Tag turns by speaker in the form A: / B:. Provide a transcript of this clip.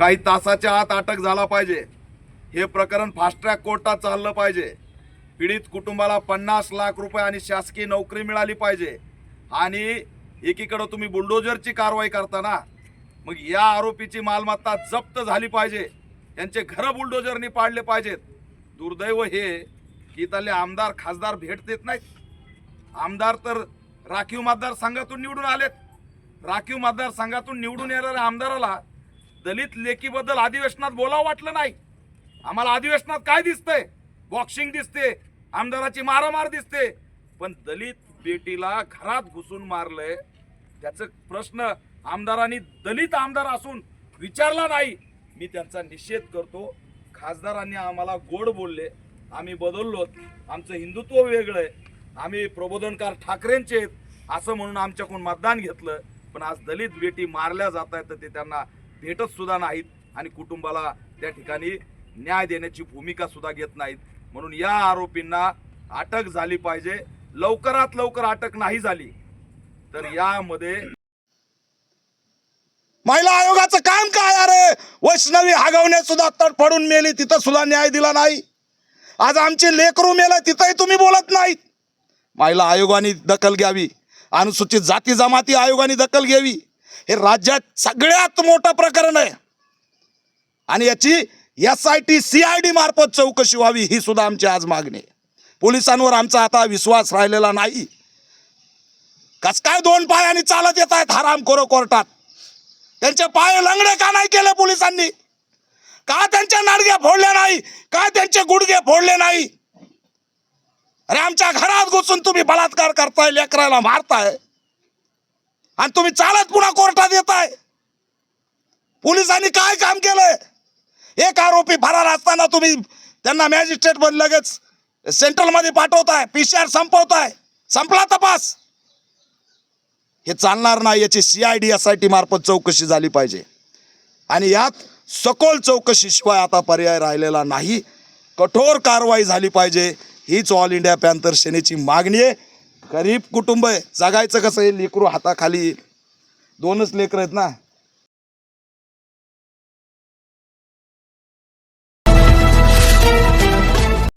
A: काही तासाच्या आत अटक झाला पाहिजे. हे प्रकरण फास्ट ट्रॅक कोर्टात चाललं पाहिजे. पीडित कुटुंबाला पन्नास लाख रुपये आणि शासकीय नोकरी मिळाली पाहिजे. आणि एकीकडं तुम्ही बुलडोजरची कारवाई करताना मग या आरोपीची मालमत्ता जप्त झाली पाहिजे. यांचे घरं बुलडोजरनी पाडले पाहिजेत. दुर्दैव हे की त्याले आमदार खासदार भेट देत नाहीत. आमदार तर राखीव मतदारसंघातून निवडून आलेत. राखीव मतदारसंघातून निवडून येणाऱ्या आमदाराला दलित लेकीबद्दल अधिवेशनात बोलावं वाटलं नाही. आम्हाला अधिवेशनात काय दिसतंय? बॉक्सिंग दिसते आमदाराची मारामार दिसते. पण दलित बेटीला घरात घुसून मारलंय त्याचं प्रश्न आमदारांनी दलित आमदार असून विचारला नाही. मी त्यांचा निषेध करतो. खासदारांनी आम्हाला गोड बोलले. आम्ही बदललो. आमचं हिंदुत्व वेगळं आहे. आम्ही प्रबोधनकार ठाकरेंचे आहेत असं म्हणून आमच्याकडून मतदान घेतलं. पण आज दलित बेटी मारल्या जात आहेत तर ते त्यांना भेटत सुद्धा नाहीत आणि कुटुंबाला त्या ठिकाणी न्याय देण्याची भूमिका सुद्धा घेत नाहीत. म्हणून या आरोपींना अटक झाली पाहिजे. लवकरात लवकर अटक नाही झाली तर यामध्ये
B: महिला आयोगाचं काम काय? अरे वैष्णवी हागवणे सुद्धा तडफडून मेली तिथं सुद्धा न्याय दिला नाही. आज आमचे लेकरू मेला तिथंही तुम्ही बोलत नाहीत. महिला आयोगाने दखल घ्यावी. अनुसूचित जाती जमाती आयोगाने दखल घ्यावी. हे राज्यात सगळ्यात मोठं प्रकरण आहे. आणि याची S I T C I D मार्फत चौकशी व्हावी ही सुद्धा आमची आज मागणी आहे. पोलिसांवर आमचा आता विश्वास राहिलेला नाही. कस काय दोन पायाने चालत येत आहेत हराम कोर्टात? त्यांचे पाय लंगडे का नाही केले पोलिसांनी? का त्यांच्या नाडग्या फोडल्या नाही? का त्यांचे गुडघे फोडले नाही? अरे आमच्या घरात घुसून तुम्ही बलात्कार करताय लेकराला मारताय. आणि तुम्ही चालत पुन्हा कोर्टात येताय. पोलिसांनी काय काम केलंय? एक आरोपी फरार असताना तुम्ही त्यांना मॅजिस्ट्रेटमध्ये लगेच सेंट्रलमध्ये पाठवताय. पीसीआर संपवताय. संपला तपास. हे चालणार नाही याची C I D S I T मार्फत चौकशी झाली पाहिजे. आणि यात सखोल चौकशीशिवाय आता पर्याय राहिलेला नाही. कठोर कारवाई झाली पाहिजे. हीच ऑल इंडिया पॅन्थर सेनेची मागणी आहे. गरीब कुटुंब आहे. जगायचं कसं आहे? लेकरू हाताखाली येईल दोनच लेकरं आहेत ना.